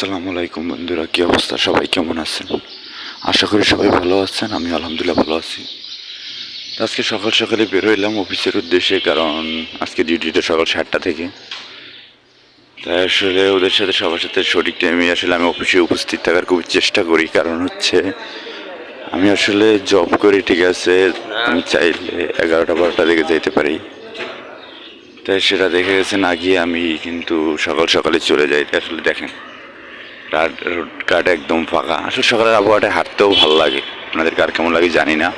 আসসালামু আলাইকুম বন্ধুরা, কী অবস্থা? সবাই কেমন আছেন? আশা করি সবাই ভালো আছেন আমি আলহামদুলিল্লাহ ভালো আছি। আজকে সকাল সকালে বের হইলাম অফিসের উদ্দেশ্যে, কারণ আজকে ডিউটিটা সকাল সাতটা থেকে। তাই আসলে ওদের সাথে সবার সাথে সঠিক টাইমে আসলে আমি অফিসে উপস্থিত থাকার খুব চেষ্টা করি, কারণ হচ্ছে আমি আসলে জব করি, ঠিক আছে, আমি চাইলে এগারোটা বারোটা দিকে যেতে পারি। তাই সেটা দেখে গেছে না গিয়ে আমি কিন্তু সকাল সকালে চলে যাই, আসলে দেখেন। রাত রোডঘাট একদম ফাঁকা। আসলে সকালের আবহাওয়াটা হাঁটতেও ভালো লাগে। আপনাদের কার কেমন লাগে জানি না।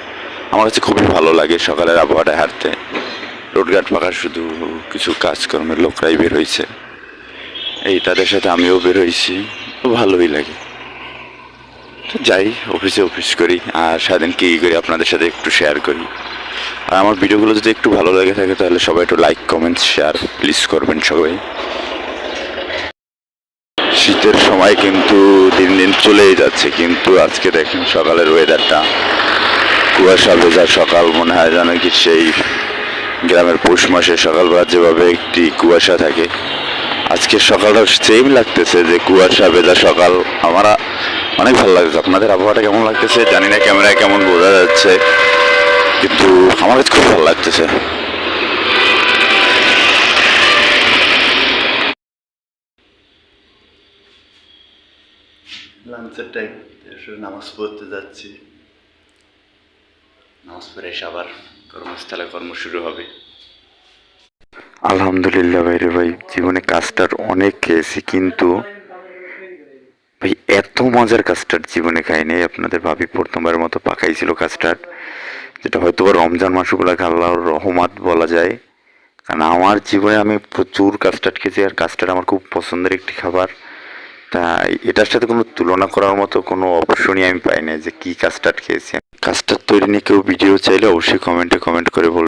আমার কাছে খুবই ভালো লাগে সকালের আবহাওয়াটা হাঁটতে। রোডঘাট ফাঁকা শুধু কিছু কাজকর্মের লোকরাই বের হয়েছে। এই তাদের সাথে আমিও বের হয়েছি। ভালোই লাগে। তো যাই অফিসে অফিস করি। আর সারাদিন কী করি আপনাদের সাথে একটু শেয়ার করি। আর আমার ভিডিওগুলো যদি একটু ভালো লেগে থাকে তাহলে সবাই একটু লাইক কমেন্ট শেয়ার প্লিজ করবেন সবাই। শীতের সময় কিন্তু দিন দিন চলেই যাচ্ছে, কিন্তু আজকে দেখেন সকালের ওয়েদারটা কুয়াশা, ভেজা সকাল, মনে হয় যেন কি সেই গ্রামের পৌষ মাসে সকালবেলা যেভাবে একটি কুয়াশা থাকে। আজকে সকালটা সেম লাগতেছে যে কুয়াশা, ভেজা সকাল। আমার অনেক ভালো লাগছে আপনাদের আবহাওয়াটা কেমন লাগতেছে? জানি না, ক্যামেরায় কেমন বোঝা যাচ্ছে, কিন্তু আমার কাছে খুব ভালো লাগতেছে। লাঞ্চের আসলে নামাজ পড়তে যাচ্ছি নামাজ পড়ে এসে আবার কর্মস্থলে কর্ম শুরু হবে আলহামদুলিল্লাহ ভাই রে ভাই জীবনে কাস্টার্ড অনেক খেয়েছি কিন্তু ভাই এত মজার কাস্টার্ড জীবনে খাইনি আপনাদের ভাবি প্রথমবার মতো পাকাইছিল কাস্টার্ড যেটা হয়তো রমজান মাসগুলোকে আল্লাহর রহমাত বলা যায় কারণ আমার জীবনে আমি প্রচুর কাস্টার্ড খেয়েছি আর কাস্টার্ড আমার খুব পছন্দের একটি খাবার তাই এটার সাথে কোনো তুলনা করার মতো কোনো অপশনই আমি পাই না যে কী কাজটা খেয়েছি কাজটার তৈরি নিয়ে কেউ ভিডিও চাইলে অবশ্যই কমেন্টে কমেন্ট করে বলবেন